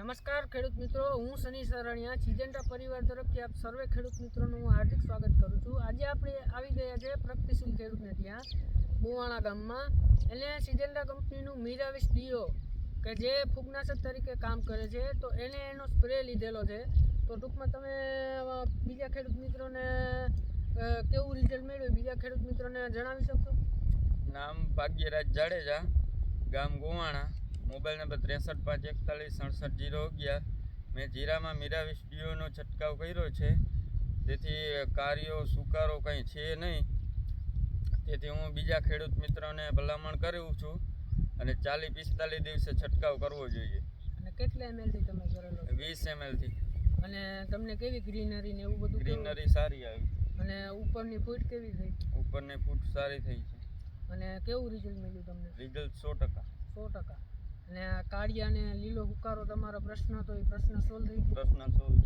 નમસ્કાર, ખેડૂત મિત્રો. હું સની સરણિયા સિજન્ટા પરિવાર તરફથી આપ સર્વે ખેડૂત મિત્રોનું હું હાર્દિક સ્વાગત કરું છું. આજે આપણે આવી ગયા છે પ્રગતિશીલ ખેડૂતને ત્યાં, બુવાણા ગામમાં. એને સિજેન્ડા કંપનીનું મીરાવીસ ડીઓ, કે જે ફૂગનાશક તરીકે કામ કરે છે, તો એને એનો સ્પ્રે લીધેલો છે. તો ટૂંકમાં તમે બીજા ખેડૂત મિત્રોને કેવું રિઝલ્ટ મેળવ્યું બીજા ખેડૂત મિત્રોને જણાવી શકશો? નામ ભાગ્યરાજ જાડેજા, ગામ ગોવાણા. મોબાઈલ નંબર ત્રેસઠ પાંચ એકતાલીસ સડસઠ જીરો અગિયાર. મેં જીરામાં મીરાવીસ ડીઓનો છંટકાવ કર્યો છે. તેથી કાર્યો સુકારો કંઈ છે નહીં. તેથી હું બીજા ખેડૂત મિત્રોને ભલામણ કરું છું અને ચાલીસ પિસ્તાલીસ દિવસે છંટકાવ કરવો જોઈએ. અને કેટલા એમએલથી તમે કરેલો? વીસ એમએલથી. અને તમને કેવી ગ્રીનરી ને એવું બધું ગ્રીનરી સારી આવી. અને ઉપરની ફૂટ કેવી થઈ? ઉપરની ફૂટ સારી થઈ છે. અને કેવું રિઝલ્ટ મળ્યું તમને? રિઝલ્ટ સો ટકા. સો ટકા. અને કાળિયા ને લીલો હુકારો તમારો પ્રશ્ન હતો, એ પ્રશ્ન સોલ્વ થઈ ગયો. પ્રશ્ન સોલ્વ